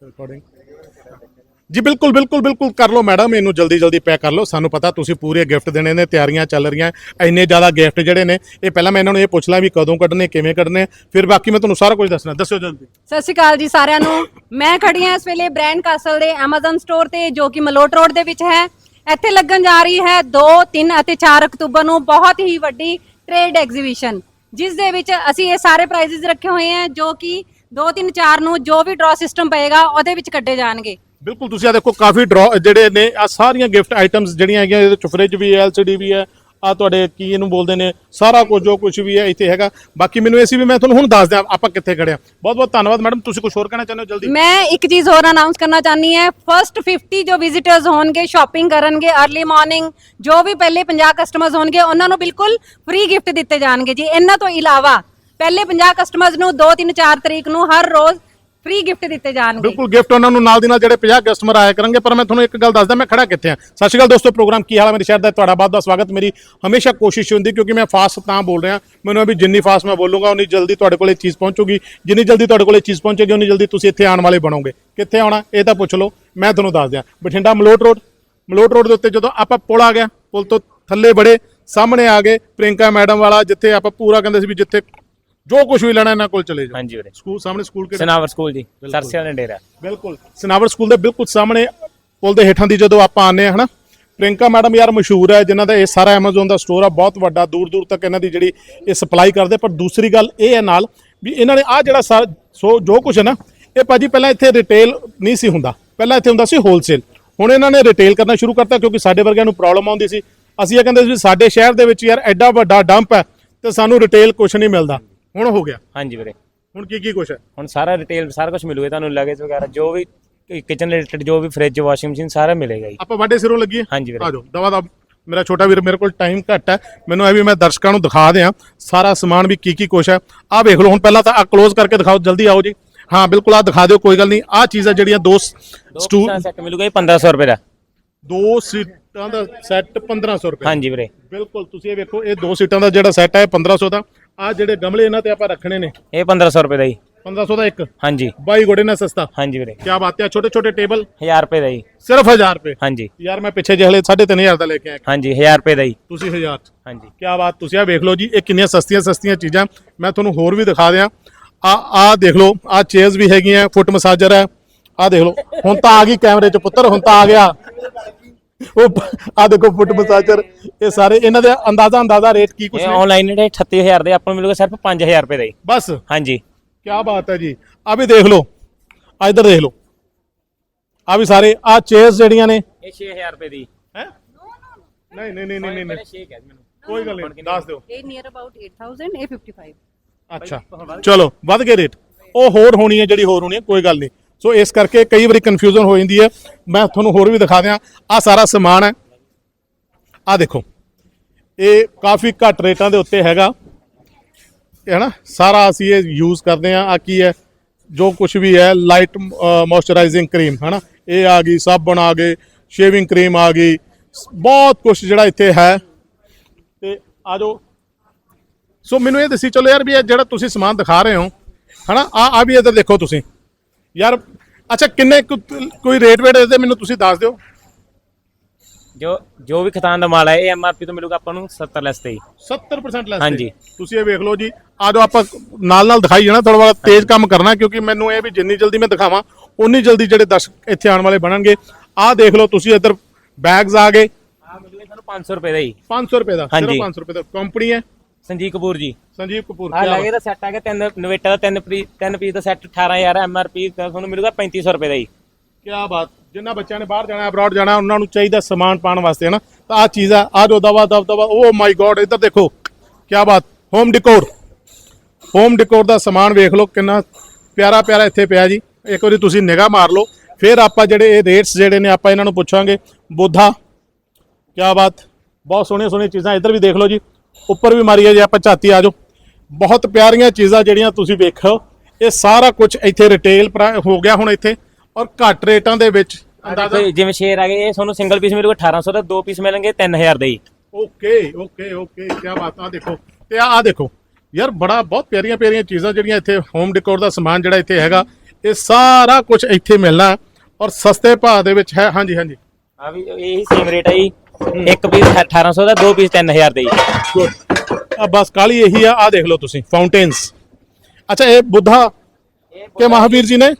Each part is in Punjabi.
ਰਿਕਾਰਡਿੰਗ ਜੀ, ਬਿਲਕੁਲ ਬਿਲਕੁਲ ਬਿਲਕੁਲ ਕਰ ਲਓ ਮੈਡਮ, ਇਹਨੂੰ ਜਲਦੀ ਜਲਦੀ ਪੈਕ ਕਰ ਲਓ। ਸਾਨੂੰ ਪਤਾ ਤੁਸੀਂ ਪੂਰੇ ਗਿਫਟ ਦੇਣੇ ਨੇ, ਤਿਆਰੀਆਂ ਚੱਲ ਰਹੀਆਂ, ਇੰਨੇ ਜ਼ਿਆਦਾ ਗਿਫਟ ਜਿਹੜੇ ਨੇ, ਇਹ ਪਹਿਲਾਂ ਮੈਂ ਇਹਨਾਂ ਨੂੰ ਇਹ ਪੁੱਛ ਲਾਂ ਵੀ ਕਦੋਂ ਕੱਢਣੇ, ਕਿਵੇਂ ਕੱਢਣੇ, ਫਿਰ ਬਾਕੀ ਮੈਂ ਤੁਹਾਨੂੰ ਸਾਰਾ ਕੁਝ ਦੱਸਣਾ। ਦੱਸਿਓ ਜਲਦੀ। ਸਤਿ ਸ਼੍ਰੀ ਅਕਾਲ ਜੀ ਸਾਰਿਆਂ ਨੂੰ। ਮੈਂ ਖੜੀ ਹਾਂ ਇਸ ਵੇਲੇ ਬ੍ਰਾਂਡ ਕਾਸਲ ਦੇ Amazon ਸਟੋਰ ਤੇ, ਜੋ ਕਿ ਮਲੋਟ ਰੋਡ ਦੇ ਵਿੱਚ ਹੈ। ਇੱਥੇ ਲੱਗਣ ਜਾ ਰਹੀ ਹੈ 2 3 ਅਤੇ 4 ਅਕਤੂਬਰ ਨੂੰ ਬਹੁਤ ਹੀ ਵੱਡੀ ਟ੍ਰੇਡ ਐਗਜ਼ੀਬਿਸ਼ਨ ਜਿਸ ਦੇ ਵਿੱਚ ਅਸੀਂ ਇਹ ਸਾਰੇ ਪ੍ਰਾਈਜ਼ਸ ਰੱਖੇ ਹੋਏ ਹਨ ਜੋ ਕਿ 2 3 4 ਨੂੰ ਜੋ ਵੀ ਡਰਾ ਸਿਸਟਮ ਪਏਗਾ ਉਹਦੇ ਵਿੱਚ ਕੱਢੇ ਜਾਣਗੇ। ਬਿਲਕੁਲ ਤੁਸੀਂ ਆ ਦੇਖੋ ਕਾਫੀ ਡਰਾ ਜਿਹੜੇ ਨੇ ਆ ਸਾਰੀਆਂ ਗਿਫਟ ਆਈਟਮਸ ਜਿਹੜੀਆਂ ਹੈਗੀਆਂ ਇਹਦੇ ਚ ਫ੍ਰਿਜ ਵੀ ਹੈ ਐਲਸੀਡੀ ਵੀ ਹੈ ਆ ਤੁਹਾਡੇ ਕੀ ਇਹਨੂੰ ਬੋਲਦੇ ਨੇ ਸਾਰਾ ਕੁਝ ਜੋ ਕੁਝ ਵੀ ਹੈ ਇੱਥੇ ਹੈਗਾ। ਬਾਕੀ ਮੈਨੂੰ ਇਹ ਸੀ ਵੀ ਮੈਂ ਤੁਹਾਨੂੰ ਹੁਣ ਦੱਸ ਦਿਆਂ ਆਪਾਂ ਕਿੱਥੇ ਖੜੇ ਆ ਬਹੁਤ ਬਹੁਤ ਧੰਨਵਾਦ ਮੈਡਮ ਤੁਸੀਂ ਕੁਝ ਹੋਰ ਕਹਿਣਾ ਚਾਹੁੰਦੇ ਹੋ ਜਲਦੀ? ਮੈਂ ਇੱਕ ਚੀਜ਼ ਹੋਰ ਅਨਾਉਂਸ ਕਰਨਾ ਚਾਹਨੀ ਹੈ ਫਰਸਟ 50 ਜੋ ਵਿਜ਼ਿਟਰਸ ਹੋਣਗੇ ਸ਼ਾਪਿੰਗ ਕਰਨਗੇ अर्ਲੀ ਮਾਰਨਿੰਗ ਜੋ ਵੀ ਪਹਿਲੇ 50 ਕਸਟਮਰਸ ਹੋਣਗੇ ਉਹਨਾਂ ਨੂੰ ਬਿਲਕੁਲ ਫ੍ਰੀ ਗਿਫਟ ਦਿੱਤੇ ਜਾਣਗੇ ਜੀ। ਇਹਨਾਂ ਤੋਂ ਇਲਾਵਾ ਪਹਿਲੇ 50 ਕਸਟਮਰਸ ਨੂੰ 2 3 4 ਤਰੀਕ ਨੂੰ ਹਰ ਰੋਜ਼ ਫ੍ਰੀ ਗਿਫਟ ਦਿੱਤੇ ਜਾਣਗੇ। ਬਿਲਕੁਲ ਗਿਫਟ ਉਹਨਾਂ ਨੂੰ ਨਾਲ ਦੀ ਨਾਲ ਜਿਹੜੇ 50 ਕਸਟਮਰ ਆਇਆ ਕਰਨਗੇ। ਪਰ ਮੈਂ ਤੁਹਾਨੂੰ ਇੱਕ ਗੱਲ ਦੱਸਦਾ, ਮੈਂ ਖੜਾ ਕਿੱਥੇ ਆ ਸਤਿ ਸ਼੍ਰੀ ਅਕਾਲ ਦੋਸਤੋ, ਪ੍ਰੋਗਰਾਮ ਕੀ ਹਾਲ ਹੈ ਮੇਰੇ ਸ਼ਹਿਰ ਦਾ? ਤੁਹਾਡਾ ਬਹੁਤ ਬਹੁਤ ਸਵਾਗਤ। ਮੇਰੀ ਹਮੇਸ਼ਾ ਕੋਸ਼ਿਸ਼ ਹੁੰਦੀ, ਕਿਉਂਕਿ ਮੈਂ ਫਾਸਟ ਤਾਂ ਬੋਲ ਰਿਹਾ। ਮੈਨੂੰ ਵੀ ਜਿੰਨੀ ਫਾਸਟ ਮੈਂ ਬੋਲੂੰਗਾ, ਉਨੀ ਜਲਦੀ ਤੁਹਾਡੇ ਕੋਲ ਇਹ ਚੀਜ਼ ਪਹੁੰਚੂਗੀ। ਜਿੰਨੀ ਜਲਦੀ ਤੁਹਾਡੇ ਕੋਲ ਇਹ ਚੀਜ਼ ਪਹੁੰਚੇਗੀ, ਉਨੀ ਜਲਦੀ ਤੁਸੀਂ ਇੱਥੇ ਆਉਣ ਵਾਲੇ ਬਣੋਗੇ। ਕਿੱਥੇ ਆਉਣਾ? ਇਹ ਤਾਂ ਪੁੱਛ ਲਓ। ਮੈਂ ਤੁਹਾਨੂੰ ਦੱਸ ਦਿਆਂ। ਬਠਿੰਡਾ ਮਲੋਟ ਰੋਡ ਮਲੋਟ ਰੋਡ ਦੇ ਉੱਤੇ ਜਦੋਂ ਆਪਾਂ ਪੁਲ ਆ ਗਿਆ, ਪੁਲ ਤੋਂ ਥੱਲੇ ਬੜੇ ਸਾਹਮਣੇ ਆ ਗਏ ਪ੍ਰਿੰਕਾ ਮੈਡਮ ਵਾਲਾ, ਜਿੱਥੇ ਆਪਾਂ ਪੂਰਾ ਕਹਿੰਦੇ ਸੀ ਵੀ ਜਿੱਥੇ ਜੋ ਕੁਝ ਵੀ ਲੈਣਾ ਇਹਨਾਂ ਕੋਲ ਚਲੇ ਜਾਓ। ਹਾਂਜੀ ਵੀਰੇ। ਸਕੂਲ ਸਾਹਮਣੇ ਸਕੂਲ ਕਿਹੜਾ? ਸਨਾਵਰ ਸਕੂਲ ਜੀ ਸਰਸੇ ਵਾਲੇ ਡੇਰਾ ਬਿਲਕੁਲ। ਸਨਾਵਰ ਸਕੂਲ ਦੇ ਬਿਲਕੁਲ ਸਾਹਮਣੇ ਪੁਲ ਦੇ ਹੇਠਾਂ ਦੀ ਜਦੋਂ ਆਪਾਂ ਆਨੇ ਆ ਹਨਾ? ਪ੍ਰਿੰਕਾ ਮੈਡਮ ਯਾਰ ਮਸ਼ਹੂਰ ਹੈ ਜਿਨ੍ਹਾਂ ਦਾ ਇਹ ਸਾਰਾ Amazon ਦਾ ਸਟੋਰ ਆ ਬਹੁਤ ਵੱਡਾ ਦੂਰ ਦੂਰ ਤੱਕ ਇਹਨਾਂ ਦੀ ਜਿਹੜੀ ਇਹ ਸਪਲਾਈ ਕਰਦੇ। ਪਰ ਦੂਸਰੀ ਗੱਲ ਇਹ ਹੈ ਨਾਲ ਵੀ ਇਹਨਾਂ ਨੇ ਆ ਜਿਹੜਾ ਸੋ ਜੋ ਕੁਝ ਹੈ ਨਾ ਇਹ ਭਾਜੀ ਪਹਿਲਾਂ ਇੱਥੇ ਰਿਟੇਲ ਨਹੀਂ ਸੀ ਹੁੰਦਾ। ਪਹਿਲਾਂ ਇੱਥੇ ਹੁੰਦਾ ਸੀ ਹੋਲਸੇਲ ਹੁਣ ਇਹਨਾਂ ਨੇ ਰਿਟੇਲ ਕਰਨਾ ਸ਼ੁਰੂ ਕਰਤਾ ਕਿਉਂਕਿ ਸਾਡੇ ਵਰਗਿਆਂ ਨੂੰ ਪ੍ਰੋਬਲਮ ਆਉਂਦੀ ਸੀ। ਅਸੀਂ ਇਹ ਕਹਿੰਦੇ ਸੀ ਸਾਡੇ ਸ਼ਹਿਰ ਦੇ ਵਿੱਚ ਯਾਰ ਐਡਾ ਵੱਡਾ ਡੰਪ ਹੈ ਤੇ ਸਾਨੂੰ ਰਿਟੇਲ ਕੁਝ ਨਹੀਂ ਮਿਲਦਾ। ਹੁਣ ਹੋ ਗਿਆ। ਹਾਂਜੀ ਵੀਰੇ। ਹੁਣ ਕੀ ਕੀ ਕੁਝ ਹੈ? ਹੁਣ ਸਾਰਾ ਰਿਟੇਲ ਸਾਰਾ ਕੁਝ ਮਿਲੂਗਾ ਤੁਹਾਨੂੰ ਲਗੇਜ ਵਗੈਰਾ ਜੋ ਵੀ ਕਿਚਨ ਰਿਲੇਟਡ ਜੋ ਵੀ ਫ੍ਰਿਜ ਵਾਸ਼ਿੰਗ ਮਸ਼ੀਨ ਸਾਰਾ ਮਿਲੇਗਾ ਜੀ। ਆਪਾਂ ਵਾਢੇ ਸਿਰੋਂ ਲੱਗੀਏ? ਹਾਂਜੀ ਵੀਰੇ। ਆ ਜਾਓ। ਦਵਾ ਦਾ ਮੇਰਾ ਛੋਟਾ ਵੀਰ ਮੇਰੇ ਕੋਲ ਟਾਈਮ ਘੱਟ ਹੈ। ਮੈਨੂੰ ਇਹ ਵੀ ਮੈਂ ਦਰਸ਼ਕਾਂ ਨੂੰ ਦਿਖਾ ਦਿਆਂ ਸਾਰਾ ਸਮਾਨ ਵੀ ਕੀ ਕੀ ਕੁਛ ਹੈ। ਆਹ ਵੇਖ ਲਓ ਹੁਣ ਪਹਿਲਾਂ ਤਾਂ ਆ ਕਲੋਜ਼ ਕਰਕੇ ਦਿਖਾਓ ਜਲਦੀ ਆਓ ਜੀ। ਹਾਂ ਬਿਲਕੁਲ ਆ ਦਿਖਾ ਦਿਓ ਕੋਈ ਗੱਲ ਨਹੀਂ। ਆਹ ਚੀਜ਼ ਜਿਹੜੀਆਂ ਦੋ ਸਟੂ ਸੈੱਟ ਮਿਲੂਗਾ ਜੀ 1500 ਰੁਪਏ ਦਾ। ਦੋ ਸੀਟਾਂ ਦਾ ਸੈੱਟ 1500 ਰੁਪਏ। ਹਾਂਜੀ ਵੀਰੇ। ਬਿਲਕੁਲ ਤੁਸੀਂ ਇਹ ਵੇਖੋ ਇਹ ਦੋ ਸੀਟਾਂ ਦਾ ਜਿਹੜਾ ਸੈੱਟ ਹੈ ਇਹ 1500 ਦਾ। ਆ ਜਿਹੜੇ ਗਮਲੇ ਇਹਨਾਂ ਤੇ ਆਪਾਂ ਰੱਖਣੇ ਨੇ। ਇਹ 1500 ਰੁਪਏ ਦਾ ਜੀ। 1500 ਦਾ ਇੱਕ? ਹਾਂਜੀ। ਬਾਈ ਗੋੜੇ ਨਾਲ ਸਸਤਾ। ਹਾਂਜੀ ਵੀਰੇ। ਕੀ ਬਾਤ ਹੈ ਛੋਟੇ ਛੋਟੇ ਟੇਬਲ? 1000 ਰੁਪਏ ਦਾ ਜੀ। ਸਿਰਫ 1000 ਰੁਪਏ? ਹਾਂਜੀ। ਯਾਰ ਮੈਂ ਪਿੱਛੇ ਜਿਹੇ ਹਲੇ 3500 ਦਾ ਲੈ ਕੇ ਆਇਆ। ਹਾਂਜੀ 1000 ਰੁਪਏ ਦਾ ਜੀ। ਤੁਸੀਂ 1000 ਚ। ਹਾਂਜੀ। ਕਿਆ ਬਾਤ ਤੁਸੀਂ ਆ ਵੇਖ ਲਓ ਜੀ ਇਹ ਕਿੰਨੀਆਂ ਸਸਤੀਆਂ ਸਸਤੀਆਂ ਚੀਜ਼ਾਂ। ਮੈਂ ਤੁਹਾਨੂੰ ਹੋਰ ਵੀ ਦਿਖਾ ਦਿਆਂ। ਆ ਆ ਦੇਖ ਲਓ ਆ ਚੇਅਰਸ ਵੀ ਹੈਗੀਆਂ ਫੁੱਟ ਮਸਾਜਰ ਹੈ। ਆ ਦੇਖ ਲਓ। ਹੁਣ ਤਾਂ ਆ ਗਈ ਕੈਮਰੇ 'ਚ ਪੁੱਤਰ ਹੁਣ ਤਾਂ ਆ ਗਿਆ। ਉਹ ਆ ਦੇਖੋ ਫੁੱਟ ਮਸਾਜਰ ਇਹ ਸਾਰੇ ਇਹਨਾਂ ਦੇ ਅੰਦਾਜ਼ਾ ਅੰਦਾਜ਼ਾ ਰੇਟ ਕੀ ਕੁਛ ਇਹ ਨੇ? ਆਨਲਾਈਨ ਜਿਹੜੇ 38000 ਦੇ ਆਪਾਂ ਨੂੰ ਮਿਲੂਗਾ ਸਿਰਫ 5000 ਰੁਪਏ ਦਾ। ਬਸ? ਹਾਂਜੀ। ਕਿਆ ਬਾਤ ਹੈ ਜੀ। ਆ ਵੀ ਦੇਖ ਲਓ। ਆ ਇੱਧਰ ਦੇਖ ਲਓ। ਆ ਵੀ ਸਾਰੇ ਆ ਚੇਅਰਸ ਜਿਹੜੀਆਂ ਨੇ। ਇਹ 6000 ਰੁਪਏ ਦੀ। ਹੈ? ਨਹੀਂ ਨਹੀਂ ਨਹੀਂ ਨਹੀਂ ਨਹੀਂ ਸ਼ੇਕ ਹੈ ਮੈਨੂੰ। ਕੋਈ ਗੱਲ ਨਹੀਂ ਦੱਸ ਦਿਓ। ਇਹ ਨੀਅਰ ਅਬਾਊਟ 8000 ਇਹ 55 ਅੱਛਾ। ਚਲੋ ਵੱਧ ਗਏ ਰੇਟ। ਉਹ ਹੋਰ ਹੋਣੀ ਹੈ ਜਿਹੜੀ ਹੋਰ ਹੋਣੀ ਹੈ ਕੋਈ ਗੱਲ ਨਹੀਂ। ਸੋ ਇਸ ਕਰਕੇ ਕਈ ਵਾਰੀ ਕਨਫਿਊਜ਼ਨ ਹੋ ਜਾਂਦੀ ਹੈ। ਮੈਂ ਤੁਹਾਨੂੰ ਹੋਰ ਵੀ ਦਿਖਾ ਦਿਆਂ। ਆ ਸਾਰਾ ਸਮਾਨ ਹੈ। ਆ ਦੇਖੋ। ਇਹ ਕਾਫੀ ਘੱਟ ਰੇਟਾਂ ਦੇ ਉੱਤੇ ਹੈਗਾ। ਇਹ ਹੈ ਨਾ ਸਾਰਾ ਅਸੀਂ ਇਹ ਯੂਜ਼ ਕਰਦੇ ਆ ਆ ਕੀ ਹੈ? ਜੋ ਕੁਝ ਵੀ ਹੈ ਲਾਈਟ ਮੋਇਸਚਰਾਈਜ਼ਿੰਗ ਕਰੀਮ ਹੈ ਨਾ ਇਹ ਆ ਗਈ, ਸਾਬਣ ਆ ਗਏ ਸ਼ੇਵਿੰਗ ਕਰੀਮ ਆ ਗਈ। ਸ- ਬਹੁਤ ਕੁਝ ਜਿਹੜਾ ਇੱਥੇ ਹੈ। ਤੇ ਆ ਜਾਓ। ਸੋ ਮੈਨੂੰ ਇਹ ਦੱਸੀ, ਚਲੋ ਯਾਰ ਵੀ ਇਹ ਜਿਹੜਾ ਤੁਸੀਂ ਸਮਾਨ ਦਿਖਾ ਰਹੇ ਹੋ, ਹਨਾ? ਆ ਆ ਵੀ ਇੱਧਰ ਦੇਖੋ ਤੁਸੀਂ। ਯਾਰ ਅੱਛਾ ਕਿੰਨੇ ਕੁ- ਕੋਈ ਰੇਟ ਵੇਟ ਇਹਦੇ ਮੈਨੂੰ ਤੁਸੀਂ ਦੱਸ ਦਿਓ। ਜੋ ਜੋ ਵੀ ਖਤਾਨ ਦਾ ਮਾਲ ਹੈ ਇਹ ਐਮਆਰਪੀ ਤੋਂ ਮਿਲੂਗਾ ਆਪਾਂ ਨੂੰ 70 ਲੈਸ ਤੇ ਜੀ 70% ਲੈਸ ਹਾਂਜੀ। ਤੁਸੀਂ ਇਹ ਵੇਖ ਲਓ ਜੀ। ਆ ਜਾਓ ਆਪਾਂ ਨਾਲ ਨਾਲ ਦਿਖਾਈ ਜਾਣਾ ਥੋੜਾ ਬੜਾ ਤੇਜ਼ ਕੰਮ ਕਰਨਾ ਕਿਉਂਕਿ ਮੈਨੂੰ ਇਹ ਵੀ ਜਿੰਨੀ ਜਲਦੀ ਮੈਂ ਦਿਖਾਵਾਂ ਉਨੀ ਜਲਦੀ ਜਿਹੜੇ ਦਰਸ਼ਕ ਇੱਥੇ ਆਉਣ ਵਾਲੇ ਬਣਨਗੇ। ਆਹ ਦੇਖ ਲਓ ਤੁਸੀਂ ਇੱਧਰ ਬੈਗਸ ਆ ਗਏ। ਆ ਮਿਲੂਗਾ ਤੁਹਾਨੂੰ 500 ਰੁਪਏ ਦਾ ਜੀ 500 ਰੁਪਏ ਦਾ ਸਿਰਫ ਹਾਂਜੀ। 500 ਰੁਪਏ ਦਾ। ਕੰਪਨੀ ਹੈ। ਸੰਜੀਵ ਕਪੂਰ ਜੀ। ਸੰਜੀਵ ਕਪੂਰ ਆ ਲੱਗੇ ਦਾ ਸੈੱਟ ਆ ਗਿਆ ਤਿੰਨ ਇਨਵੇਟਰ ਦਾ ਤਿੰਨ ਪੀ ਤਿੰਨ ਪੀਸ ਦਾ ਸੈੱਟ 18000 ਐਮਆਰਪੀ ਤੁਹਾਨੂੰ ਮਿਲੂਗਾ 3500 ਰੁਪਏ ਦਾ ਜੀ। ਕਿਆ ਬਾਤ। ਜਿੰਨਾ ਬੱਚਿਆਂ ਨੇ ਬਾਹਰ ਜਾਣਾ ਅਬਰਾਡ ਜਾਣਾ ਉਹਨਾਂ ਨੂੰ ਚਾਹੀਦਾ ਸਮਾਨ ਪਾਉਣ ਵਾਸਤੇ ਹਨਾ? ਤਾਂ ਆ ਚੀਜ਼ ਆ ਆ ਜੋ ਦਵਾ ਦਵ ਦਵਾ ਓ ਮਾਈ ਗੋਡ ਇੱਧਰ ਦੇਖੋ। ਕਿਆ ਬਾਤ। ਹੋਮ ਡਿਕੋਰ ਹੋਮ ਡਿਕੋਰ ਦਾ ਸਮਾਨ ਵੇਖ ਲਓ ਕਿੰਨਾ ਪਿਆਰਾ ਪਿਆਰਾ ਇੱਥੇ ਪਿਆ ਜੀ। ਇੱਕ ਵਾਰੀ ਤੁਸੀਂ ਨਿਗਾਹ ਮਾਰ ਲਓ। ਫਿਰ ਆਪਾਂ ਜਿਹੜੇ ਇਹ ਰੇਟਸ ਜਿਹੜੇ ਨੇ ਆਪਾਂ ਇਹਨਾਂ ਨੂੰ ਪੁੱਛਾਂਗੇ। ਬੁੱਧਾ ਕਿਆ ਬਾਤ। ਬਹੁਤ ਸੋਹਣੀਆਂ ਸੋਹਣੀਆਂ ਚੀਜ਼ਾਂ ਇੱਧਰ ਵੀ ਦੇਖ ਲਓ ਜੀ। ਉੱਪਰ ਵੀ ਮਾਰੀਏ ਜੇ ਆਪਾਂ ਝਾਤੀ ਆ ਜਾਓ। ਬਹੁਤ ਪਿਆਰੀਆਂ ਚੀਜ਼ਾਂ ਜਿਹੜੀਆਂ ਤੁਸੀਂ ਵੇਖੋ ਇਹ ਸਾਰਾ ਕੁਝ ਇੱਥੇ ਰਿਟੇਲ ਹੋ ਗਿਆ ਹੁਣ ਇੱਥੇ ਔਰ ਘੱਟ ਰੇਟਾਂ ਦੇ ਵਿੱਚ ਅੰਦਾਜ਼ਾ ਜਿਵੇਂ ਸ਼ੇਰ ਆ ਗਏ ਇਹ ਤੁਹਾਨੂੰ ਸਿੰਗਲ ਪੀਸ ਮਿਲੂਗਾ 1800 ਦਾ ਦੋ ਪੀਸ ਮਿਲਣਗੇ 3000 ਦੇ ਓਕੇ ਓਕੇ ਓਕੇ ਕੀ ਬਾਤ ਆ ਦੇਖੋ। ਤੇ ਆ ਦੇਖੋ। ਯਾਰ ਬੜਾ ਬਹੁਤ ਪਿਆਰੀਆਂ ਪਿਆਰੀਆਂ ਚੀਜ਼ਾਂ ਜਿਹੜੀਆਂ ਇੱਥੇ ਹੋਮ ਡੈਕੋਰ ਦਾ ਸਮਾਨ ਜਿਹੜਾ ਇੱਥੇ ਹੈਗਾ ਇਹ ਸਾਰਾ ਕੁਝ ਇੱਥੇ ਮਿਲਣਾ ਔਰ ਸਸਤੇ ਭਾਅ ਦੇ ਵਿੱਚ ਹੈ। ਹਾਂਜੀ ਹਾਂਜੀ। ਆ ਵੀ ਇਹੀ ਸੇਮ ਰੇਟ ਹੈ ਜੀ। ਇੱਕ ਪੀਸ 1800 ਦਾ ਦੋ ਪੀਸ 3000 ਦੇ ਜੀ। ਗੁੱਡ ਆ ਬਸ ਕਾਲੀ ਇਹੀ ਆ ਆ ਦੇਖ ਲਓ ਤੁਸੀਂ ਫਾਊਂਟੇਨਸ ਅੱਛਾ ਇਹ ਬੁੱਧਾ ਕੇ ਮਹਾਵੀਰ ਜੀ ਨੇ?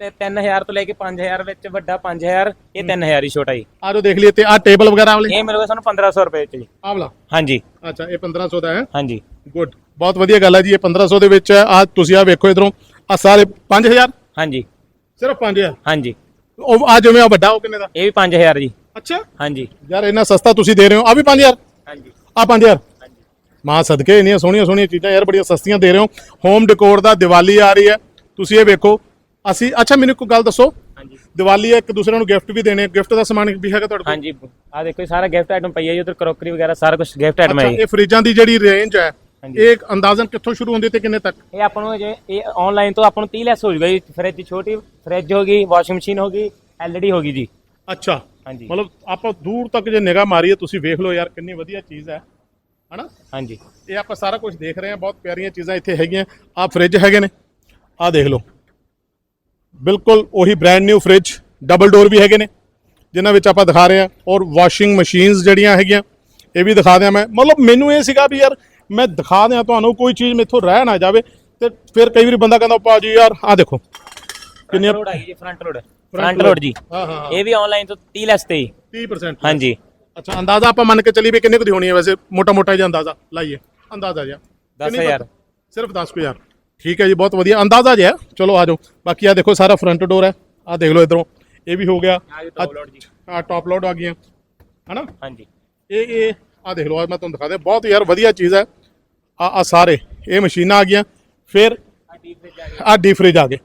ਤੇ 3000 ਤੋਂ ਲੈ ਕੇ 5000 ਵਿੱਚ ਵੱਡਾ 5000 ਇਹ 3000 ਹੀ ਛੋਟਾ ਜੀ। ਆ ਜੋ ਦੇਖ ਲਈਏ ਤੇ ਆ ਟੇਬਲ ਵਗੈਰਾ ਵਾਲੇ? ਇਹ ਮਿਲੂਗਾ ਸਾਨੂੰ 1500 ਰੁਪਏ ਚ ਜੀ। ਆ ਵਾਲਾ? ਹਾਂਜੀ। ਅੱਛਾ ਇਹ 1500 ਦਾ ਹੈ? ਹਾਂਜੀ। ਗੁੱਡ ਬਹੁਤ ਵਧੀਆ ਗੱਲ ਹੈ ਜੀ ਇਹ 1500 ਦੇ ਵਿੱਚ ਆ ਆਹ ਤੁਸੀਂ ਆ ਵੇਖੋ ਇਧਰੋਂ ਆ ਸਾਰੇ 5000 ਹਾਂਜੀ। ਸਿਰਫ 5000 ਹਾਂਜੀ। ਉਹ ਆ ਜਿਵੇਂ ਆ ਵੱਡਾ ਉਹ ਕਿੰਨੇ ਦਾ? ਇਹ ਵੀ 5000 ਜੀ। ਅੱਛਾ? ਹਾਂਜੀ। ਯਾਰ ਇੰਨਾ ਸਸਤਾ ਤੁਸੀਂ ਦੇ ਰਹੇ ਹੋ। ਆ ਵੀ 5000 ਹਾਂਜੀ। ਆ 5000 ਮਾਂ ਸਦਕੇ ਇੰਨੀਆਂ ਸੋਹਣੀਆਂ ਸੋਹਣੀਆਂ ਚੀਜ਼ਾਂ ਯਾਰ ਬੜੀਆਂ ਸਸਤੀਆਂ ਦੇ ਰਹੇ ਹੋ। ਹੋਮ ਡੈਕੋਰ ਦਾ ਦੀਵਾਲੀ ਆ ਰਹੀ ਹੈ। ਤੁਸੀਂ ਇਹ ਵੇਖੋ ਅਸੀਂ ਅੱਛਾ ਮੈਨੂੰ ਇੱਕ ਗੱਲ ਦੱਸੋ। ਹਾਂਜੀ। ਦੀਵਾਲੀ ਹੈ ਇੱਕ ਦੂਸਰੇ ਨੂੰ ਗਿਫਟ ਵੀ ਦੇਣੇ ਗਿਫਟ ਦਾ ਸਮਾਨ ਵੀ ਹੈਗਾ ਤੁਹਾਡੇ ਕੋਲ? ਹਾਂਜੀ। ਆ ਦੇਖੋ ਇਹ ਸਾਰਾ ਗਿਫਟ ਆਈਟਮ ਪਈ ਹੈ ਜੀ ਉਧਰ ਕਰੋਕਰੀ ਵਗੈਰਾ ਸਾਰਾ ਕੁਝ ਗਿਫਟ ਆਈਟਮ ਹੈ ਅੱਛਾ ਇਹ ਫਰਿੱਜਾਂ ਦੀ ਜਿਹੜੀ ਰੇਂਜ ਹੈ। ਇਹ ਅੰਦਾਜ਼ਨ ਕਿੱਥੋਂ ਸ਼ੁਰੂ ਹੁੰਦੀ ਤੇ ਕਿੰਨੇ ਤੱਕ? ਇਹ ਆਪਾਂ ਨੂੰ ਜੇ ਇਹ ਆਨਲਾਈਨ ਤੋਂ ਆਪਾਂ ਨੂੰ 30 ਲੈਸ ਹੋ ਜਾਊਗਾ ਜੀ। ਫ੍ਰਿਜ ਛੋਟੀ ਫ੍ਰਿਜ ਹੋ ਗਈ ਵਾਸ਼ਿੰਗ ਮਸ਼ੀਨ ਹੋ ਗਈ ਐਲਈਡੀ ਹੋ ਗਈ ਜੀ। ਅੱਛਾ। ਹਾਂਜੀ। ਮਤਲਬ ਆਪਾਂ ਦੂਰ ਤੱਕ ਜੇ ਨਿਗਾਹ ਮਾਰੀਏ ਤੁਸੀਂ ਵੇਖ ਲਓ ਯਾਰ ਕਿੰਨੀ ਵਧੀਆ ਚੀਜ਼ ਹੈ। ਹਨਾ? ਹਾਂਜੀ। ਇਹ ਆਪਾਂ ਸਾਰਾ ਕੁਝ ਦੇਖ ਰਹੇ ਹਾਂ ਬਹੁਤ ਪਿਆਰੀਆਂ ਚੀਜ਼ਾਂ ਇੱਥੇ ਹੈਗੀਆਂ। ਆ ਫ੍ਰਿਜ ਹੈਗੇ ਨੇ। ਆ ਦੇਖ ਲਓ। ਬਿਲਕੁਲ ਉਹੀ brand new fridge double door ਵੀ ਹੈਗੇ ਨੇ ਜਿਨ੍ਹਾਂ ਵਿੱਚ ਆਪਾਂ ਦਿਖਾ ਰਹੇ ਹਾਂ। ਔਰ ਵਾਸ਼ਿੰਗ ਮਸ਼ੀਨਸ ਜਿਹੜੀਆਂ ਹੈਗੀਆਂ ਇਹ ਵੀ ਦਿਖਾ ਦਿਆਂ ਮੈਂ। ਮਤਲਬ ਮੈਨੂੰ ਇਹ ਸੀਗਾ ਵੀ ਯਾਰ ਮੈਂ ਦਿਖਾ ਦਿਆਂ ਤੁਹਾਨੂੰ ਕੋਈ ਚੀਜ਼ ਮੇਥੋਂ ਰਹਿ ਨਾ ਜਾਵੇ। ਤੇ ਫਿਰ ਕਈ ਵਾਰੀ ਬੰਦਾ ਕਹਿੰਦਾ ਭਾਜੀ ਯਾਰ ਆ ਦੇਖੋ। ਫਰੰਟ ਲੋਡ ਆ ਗਈ ਜੀ ਫਰੰਟ ਲੋਡ ਫਰੰਟ ਲੋਡ ਜੀ। ਹਾਂ ਹਾਂ ਇਹ ਵੀ ਆਨਲਾਈਨ ਤੋਂ 30 ਲੈਸ ਤੇ ਜੀ 30% ਹਾਂਜੀ। ਅੱਛਾ ਅੰਦਾਜ਼ਾ ਆਪਾਂ ਮੰਨ ਕੇ ਚੱਲੀ ਵੀ ਕਿੰਨੇ ਕੁ ਦੀ ਹੋਣੀ ਹੈ ਵੈਸੇ? ਮੋਟਾ ਮੋਟਾ ਜਿਹਾ ਅੰਦਾਜ਼ਾ। ਲਾਈਏ। ਅੰਦਾਜ਼ਾ ਜਿਹਾ। ਕਿੰਨੀ ਕੁ- 10000 ਸਿਰਫ 10000 ਠੀਕ ਹੈ ਜੀ ਬਹੁਤ ਵਧੀਆ। ਅੰਦਾਜ਼ਾ ਜਿਹਾ। ਹੈ। ਚਲੋ ਆ ਜਾਓ। ਬਾਕੀ ਆ ਦੇਖੋ ਸਾਰਾ ਫਰੰਟ ਡੋਰ ਹੈ। ਆ ਦੇਖ ਲਓ ਇਧਰੋਂ। ਇਹ ਵੀ ਹੋ ਗਿਆ। ਆ ਟੌਪ ਲੋਡ ਆ ਗਈਆਂ। ਹਨਾ? ਹਾਂਜੀ। ਇਹ ਇਹ ਆ ਦੇਖ ਲਓ ਆ ਮੈਂ ਤੁਹਾਨੂੰ ਦਿਖਾ ਦਿਆਂ। ਬਹੁਤ ਯਾਰ ਵਧੀਆ ਚੀਜ਼ ਹੈ। ਆ ਆ ਸਾਰੇ। ਇਹ ਮਸ਼ੀਨਾਂ ਆ ਗਈਆਂ। ਫਿਰ ਆ ਡੀਪ ਫ੍ਰਿਜ ਆ ਗਈ ਆ ਡੀ ਫ੍ਰਿਜ ਆ ਗਏ।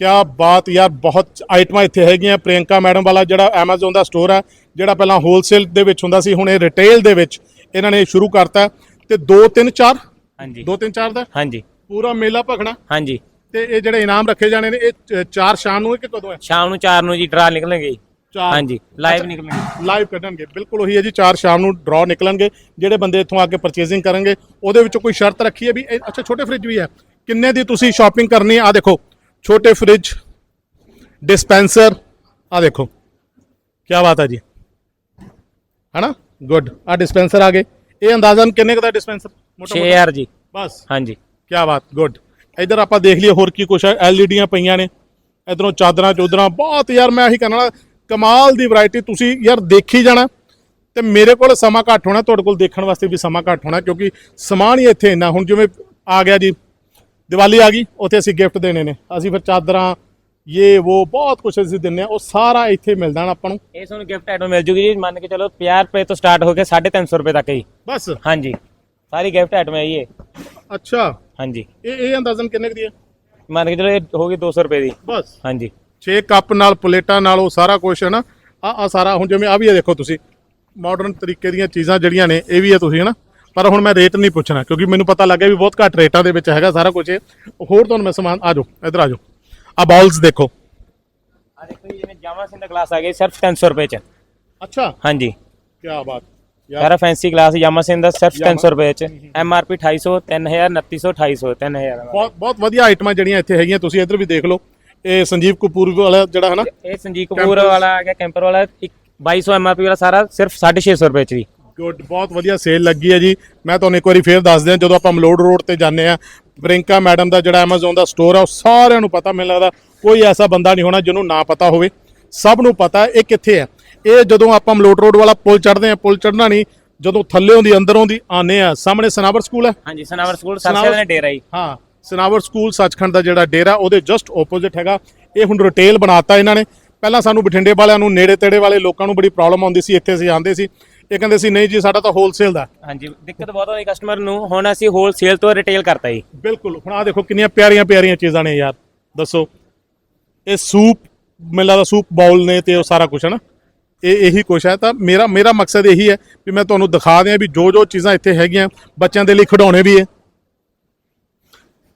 ਕਿਆ ਬਾਤ ਯਾਰ ਬਹੁਤ ਆਈਟਮਾਂ ਇੱਥੇ ਹੈਗੀਆਂ। ਪ੍ਰਿਯੰਕਾ ਮੈਡਮ ਵਾਲਾ ਜਿਹੜਾ Amazon ਦਾ ਸਟੋਰ ਹੈ ਜਿਹੜਾ ਪਹਿਲਾਂ ਹੋਲਸੇਲ ਦੇ ਵਿੱਚ ਹੁੰਦਾ ਸੀ ਹੁਣ ਇਹ ਰਿਟੇਲ ਦੇ ਵਿੱਚ ਇਹਨਾਂ ਨੇ ਸ਼ੁਰੂ ਕਰਤਾ। ਤੇ 2 3 4 ਹਾਂਜੀ। 2 3 4 ਦਾ? ਹਾਂਜੀ। ਪੂਰਾ ਮੇਲਾ ਭਖਣਾ? ਹਾਂਜੀ। ਤੇ ਇਹ ਜਿਹੜੇ ਇਨਾਮ ਰੱਖੇ ਜਾਣੇ ਨੇ ਇਹ ਚ- ਚਾਰ ਸ਼ਾਮ ਨੂੰ ਹੈ ਕਿ ਕਦੋਂ ਹੈ ਸ਼ਾਮ ਨੂੰ 4 ਨੂੰ ਜੀ ਡਰਾ ਨਿਕਲਣਗੇ। ਚਾਰ। ਹਾਂਜੀ ਲਾਈਵ ਨਿਕਲਣਗੇ। ਲਾਈਵ ਕੱਢਣਗੇ ਬਿਲਕੁਲ ਉਹੀ ਹੈ ਜੀ ਚਾਰ ਸ਼ਾਮ ਨੂੰ ਡਰਾ ਨਿਕਲਣਗੇ। ਜਿਹੜੇ ਬੰਦੇ ਇੱਥੋਂ ਆ ਕੇ ਪਰਚੇਜ਼ਿੰਗ ਕਰਨਗੇ ਉਹਦੇ ਵਿੱਚ ਕੋਈ ਸ਼ਰਤ ਰੱਖੀ ਹੈ ਵੀ ਅੱਛਾ ਛੋਟੇ ਫ੍ਰਿਜ ਵੀ ਹੈ। ਕਿੰਨੇ ਦੀ ਤੁਸੀਂ ਸ਼ਾਪਿੰਗ ਕਰਨੀ ਆ ਦੇਖੋ ਛੋਟੇ ਫ੍ਰਿਜ ਡਿਸਪੈਂਸਰ ਆ ਦੇਖੋ ਕੀ ਬਾਤ ਹੈ ਜੀ। ਹਨਾ? ਗੁੱਡ ਆ ਡਿਸਪੈਂਸਰ ਆ ਗਏ। ਇਹ ਅੰਦਾਜ਼ਨ ਕਿੰਨੇ ਕੁ ਦਾ ਡਿਸਪੈਂਸਰ? 6000 ਜੀ। ਬਸ। ਹਾਂਜੀ। ਕੀ ਬਾਤ ਗੁੱਡ ਇਧਰ ਆਪਾਂ ਦੇਖ ਲਈਏ ਹੋਰ ਕੀ ਕੁਛ ਹੈ ਐਲਈਡੀਆਂ ਪਈਆਂ ਨੇ। ਇਧਰੋਂ ਚਾਦਰਾਂ ਚੋਦਰਾਂ ਬਹੁਤ ਯਾਰ ਮੈਂ ਆਹੀ ਕਹਿਣ ਕਮਾਲ ਦੀ ਵੈਰਾਈਟੀ ਤੁਸੀਂ ਯਾਰ ਦੇਖੀ ਜਾਣਾ ਤੇ ਮੇਰੇ ਕੋਲ ਸਮਾਂ ਘੱਟ ਹੋਣਾ ਤੁਹਾਡੇ ਕੋਲ ਦੇਖਣ ਵਾਸਤੇ ਵੀ ਸਮਾਂ ਘੱਟ ਹੋਣਾ ਕਿਉਂਕਿ ਸਮਾਨ ਹੀ ਇੱਥੇ ਇੰਨਾ। ਹੁਣ ਜਿਵੇਂ ਆ ਗਿਆ ਜੀ ਦੀਵਾਲੀ ਆ ਗਈ ਉੱਥੇ ਅਸੀਂ ਗਿਫਟ ਦੇਣੇ ਨੇ। ਅਸੀਂ ਫਿਰ ਚਾਦਰਾਂ ਇਹ ਉਹ ਬਹੁਤ ਕੁਝ ਅਸੀਂ ਦਿੰਨੇ ਆ ਉਹ ਸਾਰਾ ਇੱਥੇ ਮਿਲ ਜਾਣਾ ਆਪਾਂ ਨੂੰ। ਇਹ ਤੁਹਾਨੂੰ ਗਿਫਟ ਆਈਟਮ ਮਿਲ ਜੂਗੀ ਜੀ ਮੰਨ ਕੇ ਚਲੋ 50 ਰੁਪਏ ਤੋਂ ਸਟਾਰਟ ਹੋ ਕੇ 350 ਰੁਪਏ ਤੱਕ ਜੀ। ਬਸ। ਹਾਂਜੀ। ਸਾਰੀ ਗਿਫਟ ਆਈਟਮ ਹੈ ਜੀ ਇਹ। ਅੱਛਾ। ਹਾਂਜੀ। ਇਹ ਇਹ ਅੰਦਾਜ਼ਨ ਕਿੰਨੇ ਕੁ ਦੀ ਹੈ? ਮੰਨ ਕੇ ਚਲੋ ਇਹ ਹੋ ਗਈ 200 ਰੁਪਏ ਦੀ। ਬਸ। ਹਾਂਜੀ। 6 ਕੱਪ ਨਾਲ ਪਲੇਟਾਂ ਨਾਲ ਉਹ ਸਾਰਾ ਕੁਝ ਹੈ ਨਾ। ਆ ਆ ਸਾਰਾ ਹੁਣ ਜਿਵੇਂ ਆ ਵੀ ਹੈ ਦੇਖੋ ਤੁਸੀਂ। ਮਾਡਰਨ ਤਰੀਕੇ ਦੀਆਂ ਚੀਜ਼ਾਂ ਜਿਹੜੀਆਂ ਨੇ ਇਹ ਵੀ ਹੈ ਤੁਸੀਂ ਹਨਾ ਪਰ ਹੁਣ ਮੈਂ ਰੇਟ ਨਹੀਂ ਪੁੱਛਣਾ ਕਿਉਂਕਿ ਮੈਨੂੰ ਪਤਾ ਲੱਗਿਆ ਵੀ ਬਹੁਤ ਘੱਟ ਰੇਟਾਂ ਦੇ ਵਿੱਚ ਹੈਗਾ ਸਾਰਾ ਕੁਝ ਹੋਰ ਤੁਹਾਨੂੰ ਮੈਂ ਸਮਾਨ ਆ ਜਾਓ ਇੱਧਰ ਆ ਜਾਓ। ਆ ਬਾਲਸ ਦੇਖੋ। ਆ ਦੇਖੋ ਜੀ ਜਿਵੇਂ ਜਾਮਾ ਸਿੰਘ ਦਾ ਗਲਾਸ ਆ ਗਿਆ ਸਿਰਫ 300 ਰੁਪਏ ਚ। ਅੱਛਾ। ਹਾਂਜੀ। ਕੀ ਬਾਤ। ਯਾਰ ਫੈਂਸੀ ਗਲਾਸ ਜਾਮਾ ਸਿੰਘ ਦਾ ਸਿਰਫ 300 ਰੁਪਏ ਚ। ਐਮ ਆਰ ਪੀ 250 3000 2900 250 3000 ਬਹੁਤ ਬਹੁਤ ਵਧੀਆ ਆਈਟਮਾਂ ਜਿਹੜੀਆਂ ਇੱਥੇ ਹੈਗੀਆਂ ਤੁਸੀਂ ਇੱਧਰ ਵੀ ਦੇਖ ਲਓ। ਇਹ ਸੰਜੀਵ ਕਪੂਰ ਵਾਲਾ ਜਿਹੜਾ ਹਨਾ ਇਹ ਸੰਜੀਵ ਕਪੂਰ ਵਾਲਾ ਆ ਗਿਆ ਕੈਂਪਰ ਵਾਲਾ ਇੱਕ 2200 ਐਮ ਆਰ ਪੀ ਵਾਲਾ ਸਾਰਾ ਸਿਰਫ 650 ਰੁਪਏ ਚ ਜੀ। ਗੁੱਡ ਬਹੁਤ ਵਧੀਆ ਸੇਲ ਲੱਗੀ ਹੈ ਜੀ। ਮੈਂ ਤੁਹਾਨੂੰ ਇੱਕ ਵਾਰੀ ਫੇਰ ਦੱਸ ਦਿਆਂ ਜਦੋਂ ਆਪਾਂ ਮਲੋਡ ਰੋਡ ਤੇ ਜਾਂਦੇ ਆ ਪ੍ਰਿੰਕਾ ਮੈਡਮ ਦਾ ਜਿਹੜਾ Amazon ਦਾ ਸਟੋਰ ਆ ਉਹ ਸਾਰਿਆਂ ਨੂੰ ਪਤਾ ਮੈਨੂੰ ਲੱਗਦਾ ਕੋਈ ਐਸਾ ਬੰਦਾ ਨਹੀਂ ਹੋਣਾ ਜਿਹਨੂੰ ਨਾ ਪਤਾ ਹੋਵੇ। ਸਭ ਨੂੰ ਪਤਾ ਹੈ ਇਹ ਕਿੱਥੇ ਹੈ। ਇਹ ਜਦੋਂ ਆਪਾਂ ਮਲੋਡ ਰੋਡ ਵਾਲਾ ਪੁਲ ਚੜ੍ਹਦੇ ਆ ਪੁਲ ਚੜ੍ਹਨਾ ਨਹੀਂ ਜਦੋਂ ਥੱਲੇੋਂ ਦੀ ਅੰਦਰੋਂ ਦੀ ਆਨੇ ਆ ਸਾਹਮਣੇ ਸਨਾਵਰ ਸਕੂਲ ਹੈ? ਹਾਂਜੀ ਸਨਾਵਰ ਸਕੂਲ ਸਰਸੇ ਦਾ ਡੇਰਾ ਜੀ। ਹਾਂ ਸਨਾਵਰ ਸਕੂਲ ਸੱਚਖੰਡ ਦਾ ਜਿਹੜਾ ਡੇਰਾ ਉਹਦੇ ਜਸਟ ਆਪੋਜ਼ਿਟ ਹੈਗਾ। ਇਹ ਹੁਣ ਰਿਟੇਲ ਬਣਾਤਾ ਇਹਨਾਂ ਨੇ। ਪਹਿਲਾਂ ਸਾਨੂੰ ਬਠਿੰਡੇ ਵਾਲਿਆਂ ਨੂੰ ਨੇੜੇ ਤੇੜੇ ਵਾਲੇ ਲੋਕਾਂ ਨੂੰ ਬੜੀ ਪ੍ਰੋਬਲਮ ਆਉਂਦੀ ਸੀ ਇੱਥੇ ਅਸੀਂ ਆਉਂਦੇ ਸੀ। ਇਹ ਕਹਿੰਦੇ ਸੀ ਨਹੀਂ ਜੀ ਸਾਡਾ ਤਾਂ ਹੋਲਸੇਲ ਦਾ ਹਾਂਜੀ ਦਿੱਕਤ ਬਹੁਤ ਹੋਈ ਕਸਟਮਰ ਨੂੰ। ਹੁਣ ਅਸੀਂ ਹੋਲਸੇਲ ਤੋਂ ਰਿਟੇਲ ਕਰਤਾ ਜੀ। ਬਿਲਕੁਲ। ਹੁਣ ਆ ਦੇਖੋ ਕਿੰਨੀਆਂ ਪਿਆਰੀਆਂ ਪਿਆਰੀਆਂ ਚੀਜ਼ਾਂ ਨੇ ਯਾਰ। ਦੱਸੋ। ਇਹ ਸੂਪ ਮੈਨੂੰ ਲੱਗਦਾ ਸੂਪ ਬਾਉਲ ਨੇ ਤੇ ਉਹ ਸਾਰਾ ਕੁਝ ਹੈ ਨਾ ਇਹ ਇਹੀ ਕੁਛ ਹੈ। ਤਾਂ ਮੇਰਾ ਮੇਰਾ ਮਕਸਦ ਇਹੀ ਹੈ ਵੀ ਮੈਂ ਤੁਹਾਨੂੰ ਦਿਖਾ ਦਿਆਂ ਵੀ ਜੋ ਜੋ ਚੀਜ਼ਾਂ ਇੱਥੇ ਹੈਗੀਆਂ ਬੱਚਿਆਂ ਦੇ ਲਈ ਖਿਡੌਣੇ ਵੀ ਹੈ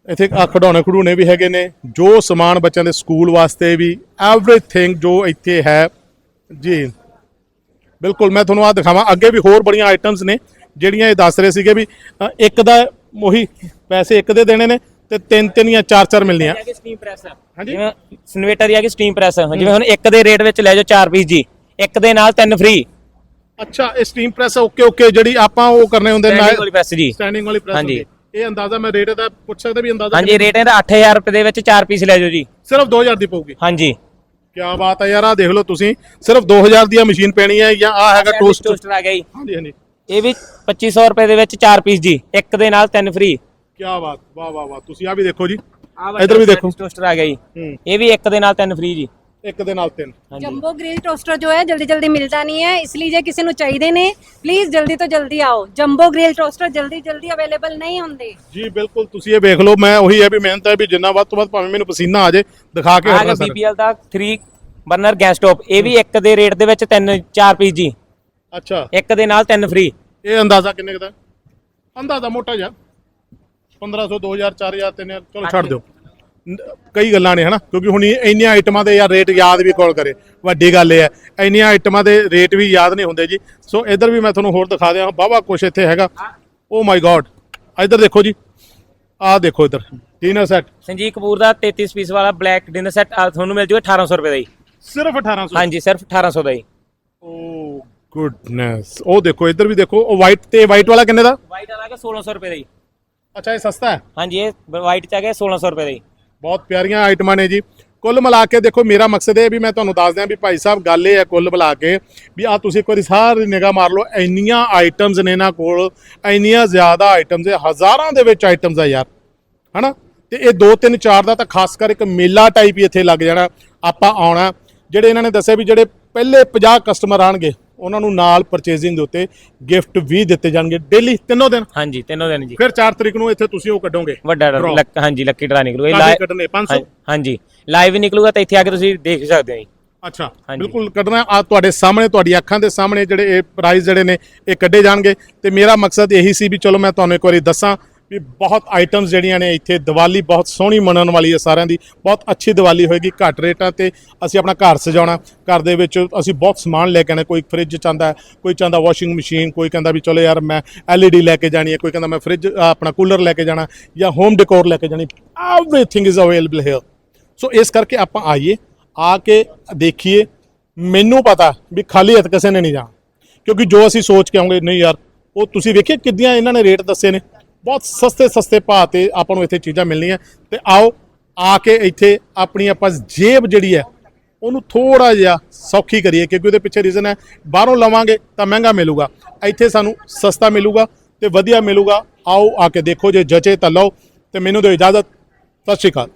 ਇੱਥੇ ਆ ਖਿਡੌਣੇ ਖਡੂਣੇ ਵੀ ਹੈਗੇ ਨੇ। ਜੋ ਸਮਾਨ ਬੱਚਿਆਂ ਦੇ ਸਕੂਲ ਵਾਸਤੇ ਵੀ ਐਵਰੀਥਿੰਗ ਜੋ ਇੱਥੇ ਹੈ। ਜੀ। ਬਿਲਕੁਲ ਮੈਂ ਤੁਹਾਨੂੰ ਆ ਦਿਖਾਵਾਂ। ਅੱਗੇ ਵੀ ਹੋਰ ਬੜੀਆਂ ਆਈਟਮਸ ਨੇ ਜਿਹੜੀਆਂ ਇਹ ਦੱਸ ਰਹੇ ਸੀਗੇ ਵੀ ਅ, ਇੱਕ ਦਾ ਉਹੀ ਪੈਸੇ ਇੱਕ ਦੇ ਦੇਣੇ ਨੇ ਤੇ ਤਿੰਨ ਤਿੰਨ ਜਾਂ ਚਾਰ ਚਾਰ ਮਿਲਣੀਆਂ। ਕਿ ਸਟੀਮ ਪ੍ਰੈਸ ਹਾਂਜੀ। ਜਿਵੇਂ ਇਨਵੇਟਰ ਦੀ ਆ ਕਿ ਸਟੀਮ ਪ੍ਰੈਸ ਜਿਵੇਂ ਹੁਣ ਇੱਕ ਦੇ ਰੇਟ ਵਿੱਚ ਲੈ ਜਾਓ 4 ਪੀਸ ਜੀ। ਇੱਕ ਦੇ ਨਾਲ ਤਿੰਨ ਫ੍ਰੀ ਅੱਛਾ ਇਹ ਸਟੀਮ ਪ੍ਰੈਸ ਓਕੇ ਓਕੇ ਜਿਹੜੀ ਆਪਾਂ ਉਹ ਕਰਨੇ ਹੁੰਦੇ ਸਟੈਂਡਿੰਗ ਵਾਲੀ ਪ੍ਰੈਸ ਜੀ। ਸਟੈਂਡਿੰਗ ਵਾਲੀ ਪ੍ਰੈਸ ਹਾਂਜੀ। ਇਹ ਅੰਦਾਜ਼ਾ ਮੈਂ ਰੇਟ ਦਾ ਪੁੱਛ ਸਕਦਾ ਵੀ ਅੰਦਾਜ਼ਾ ਹਾਂਜੀ ਰੇਟ ਇਹਦਾ 8000 ਰੁਪਏ ਦੇ ਵਿੱਚ 4 ਪੀਸ ਲੈ ਜਾਓ ਜੀ। ਸਿਰਫ 2000 ਦੀ ਪਊਗੀ। ਹਾਂਜੀ। ਕੀ ਬਾਤ ਹੈ ਯਾਰ ਆ ਦੇਖ ਲਓ ਤੁਸੀਂ ਸਿਰਫ 2000 ਦੀ ਆ ਮਸ਼ੀਨ ਪੈਣੀ ਹੈ ਜਾਂ ਆ ਹੈਗਾ ਟੋਸਟ ਟੋਸਟਰ ਆ ਗਿਆ ਜੀ। ਹਾਂਜੀ ਹਾਂਜੀ। ਇਹ ਵੀ 2500 ਰੁਪਏ ਦੇ ਵਿੱਚ 4 ਪੀਸ ਜੀ ਇੱਕ ਦੇ ਨਾਲ ਤਿੰਨ ਫ੍ਰੀ ਕੀ ਬਾਤ ਵਾਹ ਵਾਹ ਵਾਹ ਤੁਸੀਂ ਆ ਵੀ ਦੇਖੋ ਜੀ। ਇੱਧਰ ਵੀ ਦੇਖੋ। ਟੋਸਟਰ ਆ ਗਿਆ ਜੀ। ਇਹ ਵੀ ਇੱਕ ਦੇ ਨਾਲ ਤਿੰਨ ਫ੍ਰੀ ਜੀ। ਇੱਕ ਦੇ ਨਾਲ ਤਿੰਨ ਹਾਂਜੀ जंबो ग्रिल टोस्टर जो है जल्दी जल्दी मिलता नहीं है इसलिए जे किसी ਨੂੰ ਚਾਹੀਦੇ ਨੇ ਪਲੀਜ਼ ਜਲਦੀ ਤੋਂ ਜਲਦੀ ਆਓ ਜੰਬੋ ਗ੍ਰਿਲ ਟੋਸਟਰ ਜਲਦੀ ਜਲਦੀ ਅਵੇਲੇਬਲ ਨਹੀਂ ਹੁੰਦੇ ਜੀ ਬਿਲਕੁਲ ਤੁਸੀਂ ਇਹ ਵੇਖ ਲਓ ਮੈਂ ਉਹੀ ਹੈ ਵੀ ਮਿਹਨਤ ਹੈ ਵੀ ਜਿੰਨਾ ਵੱਧ ਤੋਂ ਵੱਧ ਭਾਵੇਂ ਮੈਨੂੰ ਪਸੀਨਾ ਆ ਜਾਏ ਦਿਖਾ ਕੇ ਆ ਹਟਣਾ ਗਿਆ ਸਰ BPL ਦਾ 3 ਬਰਨਰ ਗੈਸ ਸਟੋਪ ਇਹ ਵੀ ਇੱਕ ਦੇ ਰੇਟ ਦੇ ਵਿੱਚ ਤਿੰਨ 4 ਪੀਸ ਜੀ ਅੱਛਾ ਇੱਕ ਦੇ ਨਾਲ ਤਿੰਨ ਫ੍ਰੀ ਇਹ ਅੰਦਾਜ਼ਾ ਕਿੰਨੇ ਕੁ ਦਾ ਹੈ? ਅੰਦਾਜ਼ਾ ਮੋਟਾ ਜਿਹਾ 1500 2000 4000 3000 ਚਲੋ ਛੱਡ ਦਿਓ ਨ- ਕਈ ਗੱਲਾਂ ਨੇ ਹਨਾ? ਕਿਉਂਕਿ ਹੁਣ ਇੰਨੀਆਂ ਆਈਟਮਾਂ ਦੇ ਯਾਰ ਰੇਟ ਯਾਦ ਵੀ ਕੋਲ ਕਰੇ? ਵੱਡੀ ਗੱਲ ਇਹ ਹੈ ਇੰਨੀਆਂ ਆਈਟਮਾਂ ਦੇ ਰੇਟ ਵੀ ਯਾਦ ਨਹੀਂ ਹੁੰਦੇ ਜੀ। ਸੋ ਇੱਧਰ ਵੀ ਮੈਂ ਤੁਹਾਨੂੰ ਹੋਰ ਦਿਖਾ ਦਿਆਂ ਬਾਬਾ ਕੁਛ ਇੱਥੇ ਹੈਗਾ। ਓ ਮਾਈ ਗॉड ਇੱਧਰ ਦੇਖੋ ਜੀ। ਆਹ ਦੇਖੋ ਇੱਧਰ। ਡਿਨਰ ਸੈੱਟ ਸੰਜੀਵ ਕਪੂਰ ਦਾ 33 ਪੀਸ ਵਾਲਾ ਬਲੈਕ ਡਿਨਰ ਸੈੱਟ ਤੁਹਾਨੂੰ ਮਿਲ ਜੂਗਾ 1800 ਰੁਪਏ ਦਾ ਜੀ। ਸਿਰਫ 1800 ਹਾਂਜੀ ਸਿਰਫ 1800 ਦਾ ਜੀ। ਓ ਗੁੱਡਨੈਸ ਉਹ ਦੇਖੋ ਇੱਧਰ ਵੀ ਦੇਖੋ ਉਹ ਵਾਈਟ ਤੇ ਵਾਈਟ ਵਾਲਾ ਕਿੰਨੇ ਦਾ? ਵਾਈਟ ਵਾਲਾ ਹੈਗਾ 1600 ਰੁਪਏ ਦਾ ਜੀ। ਅੱਛਾ ਇਹ ਸਸਤਾ ਹੈ? ਹਾਂਜੀ ਇਹ ਵਾਈਟ ਚ ਆ ਗਿਆ 1600 ਰੁਪਏ ਦਾ ਜੀ। ਬਹੁਤ ਪਿਆਰੀਆਂ ਆਈਟਮਾਂ ਨੇ ਜੀ। ਕੁੱਲ ਮਿਲਾ ਕੇ ਦੇਖੋ, ਮੇਰਾ ਮਕਸਦ ਇਹ ਵੀ ਮੈਂ ਤੁਹਾਨੂੰ ਦੱਸ ਦਿਆਂ ਵੀ ਭਾਈ ਸਾਹਿਬ, ਗੱਲ ਇਹ ਹੈ ਕੁੱਲ ਮਿਲਾ ਕੇ ਵੀ ਆ ਤੁਸੀਂ ਇੱਕ ਵਾਰੀ ਸਾਰੀ ਨਿਗਾਹ ਮਾਰ ਲਓ, ਇੰਨੀਆਂ ਆਈਟਮਸ ਨੇ ਇਹਨਾਂ ਕੋਲ, ਇੰਨੀਆਂ ਜ਼ਿਆਦਾ ਆਈਟਮਸ ਹੈ ਹਜ਼ਾਰਾਂ ਦੇ ਵਿੱਚ ਆਈਟਮਸ ਆ ਯਾਰ। ਹਨਾ? ਤੇ ਇਹ 2 3 4 ਦਾ ਤਾਂ ਖਾਸ ਕਰ ਇੱਕ ਮੇਲਾ ਟਾਈਪ ਹੀ ਇੱਥੇ ਲੱਗ ਜਾਣਾ, ਆਪਾਂ ਆਉਣਾ। ਜਿਹੜੇ ਇਹਨਾਂ ਨੇ ਦੱਸਿਆ ਵੀ ਜਿਹੜੇ ਪਹਿਲੇ 50 ਕਸਟਮਰ ਆਣਗੇ ਉਹਨਾਂ ਨੂੰ ਨਾਲ ਪਰਚੇਜ਼ਿੰਗ ਦੇ ਉੱਤੇ ਗਿਫਟ ਵੀ ਦਿੱਤੇ ਜਾਣਗੇ। ਡੇਲੀ ਤਿੰਨੋਂ ਦਿਨ? ਹਾਂਜੀ ਤਿੰਨੋਂ ਦਿਨ ਜੀ। ਫਿਰ 4 ਤਰੀਕ ਨੂੰ ਇੱਥੇ ਤੁਸੀਂ ਉਹ ਕੱਢੋਗੇ। ਵੱਡਾ ਡਰ- Draw। ਲੱਕ ਹਾਂਜੀ ਲੱਕੀ ਡਰਾ ਨਿਕਲੂਗਾ। ਇਹ ਕਾਹਦੇ ਲਾਈਵ ਕੱਢਣੇ? 500 ਹਾਂਜੀ। ਲਾਈਵ ਨਿਕਲੂਗਾ ਤਾਂ ਇੱਥੇ ਆ ਕੇ ਤੁਸੀਂ ਦੇਖ ਸਕਦੇ ਹੋ ਜੀ। ਅੱਛਾ ਹਾਂਜੀ। ਬਿਲਕੁਲ ਕੱਢਣਾ। ਆ ਤੁਹਾਡੇ ਸਾਹਮਣੇ ਤੁਹਾਡੀ ਅੱਖਾਂ ਦੇ ਸਾਹਮਣੇ ਜਿਹੜੇ ਇਹ ਪ੍ਰਾਈਜ਼ ਜਿਹੜੇ ਨੇ ਇਹ ਕੱਢੇ ਜਾਣਗੇ। ਤੇ ਮੇਰਾ ਮਕਸਦ ਇਹੀ ਸੀ ਵੀ ਚਲੋ ਮੈਂ ਤੁਹਾਨੂੰ ਇੱਕ ਵਾਰੀ ਦੱਸਾਂ। ਵੀ ਬਹੁਤ ਆਈਟਮਸ ਜਿਹੜੀਆਂ ਨੇ ਇੱਥੇ, ਦੀਵਾਲੀ ਬਹੁਤ ਸੋਹਣੀ ਮਨਾਉਣ ਵਾਲੀ ਹੈ ਸਾਰਿਆਂ ਦੀ, ਬਹੁਤ ਅੱਛੀ ਦੀਵਾਲੀ ਹੋਏਗੀ, ਘੱਟ ਰੇਟਾਂ ਤੇ ਅਸੀਂ ਆਪਣਾ ਘਰ ਸਜਾਉਣਾ, ਘਰ ਦੇ ਵਿੱਚ ਅਸੀਂ ਬਹੁਤ ਸਮਾਨ ਲੈ ਕੇ ਆਣਾ ਕੋਈ ਫ੍ਰਿਜ ਚਾਹੁੰਦਾ, ਕੋਈ ਚਾਹੁੰਦਾ ਵਾਸ਼ਿੰਗ ਮਸ਼ੀਨ ਕੋਈ ਕਹਿੰਦਾ ਵੀ ਚਲੋ ਯਾਰ ਮੈਂ LED ਲੈ ਕੇ ਜਾਣੀ ਹੈ, ਕੋਈ ਕਹਿੰਦਾ ਮੈਂ ਫ੍ਰਿਜ ਆਪਣਾ ਕੂਲਰ ਲੈ ਕੇ ਜਾਣਾ ਜਾਂ ਹੋਮ ਡੈਕੋਰ ਲੈ ਕੇ ਜਾਣੀ everything is available here so ਇਸ ਕਰਕੇ ਆਪਾਂ ਆਈਏ, ਆ ਕੇ ਦੇਖੀਏ, ਮੈਨੂੰ ਪਤਾ ਵੀ ਖਾਲੀ ਹੱਥ ਕਿਸੇ ਨੇ ਨਹੀਂ ਜਾਣਾ, ਕਿਉਂਕਿ ਜੋ ਅਸੀਂ ਸੋਚ ਕੇ ਆਉਂਗੇ, ਨਹੀਂ ਯਾਰ, ਉਹ ਤੁਸੀਂ ਵੇਖਿਆ ਕਿੱਦੀਆਂ ਇਹਨਾਂ ਨੇ ਰੇਟ ਦੱਸੇ ਨੇ? ਬਹੁਤ ਸਸਤੇ ਸਸਤੇ ਭਾਅ ਤੇ ਆਪਾਂ ਨੂੰ ਇੱਥੇ ਚੀਜ਼ਾਂ ਮਿਲਣੀਆਂ। ਤੇ ਆਓ, ਆ ਕੇ ਇੱਥੇ ਆਪਣੀ ਆਪਾਂ ਜੇਬ ਜਿਹੜੀ ਹੈ, ਉਹਨੂੰ ਥੋੜਾ ਜਿਹਾ ਸੌਖੀ ਕਰੀਏ, ਕਿਉਂਕਿ ਉਹਦੇ ਪਿੱਛੇ ਰੀਜ਼ਨ ਹੈ, ਬਾਹਰੋਂ ਲਵਾਂਗੇ ਤਾਂ ਮਹਿੰਗਾ ਮਿਲੂਗਾ। ਇੱਥੇ ਸਾਨੂੰ ਸਸਤਾ ਮਿਲੂਗਾ ਤੇ ਵਧੀਆ ਮਿਲੂਗਾ। ਆਓ, ਆ ਕੇ ਦੇਖੋ, ਜੇ ਜਚੇ ਤਾਂ ਲਓ। ਤੇ ਮੈਨੂੰ ਦਿਓ ਇਜਾਜ਼ਤ। ਸਤਿ ਸ਼੍ਰੀ ਅਕਾਲ।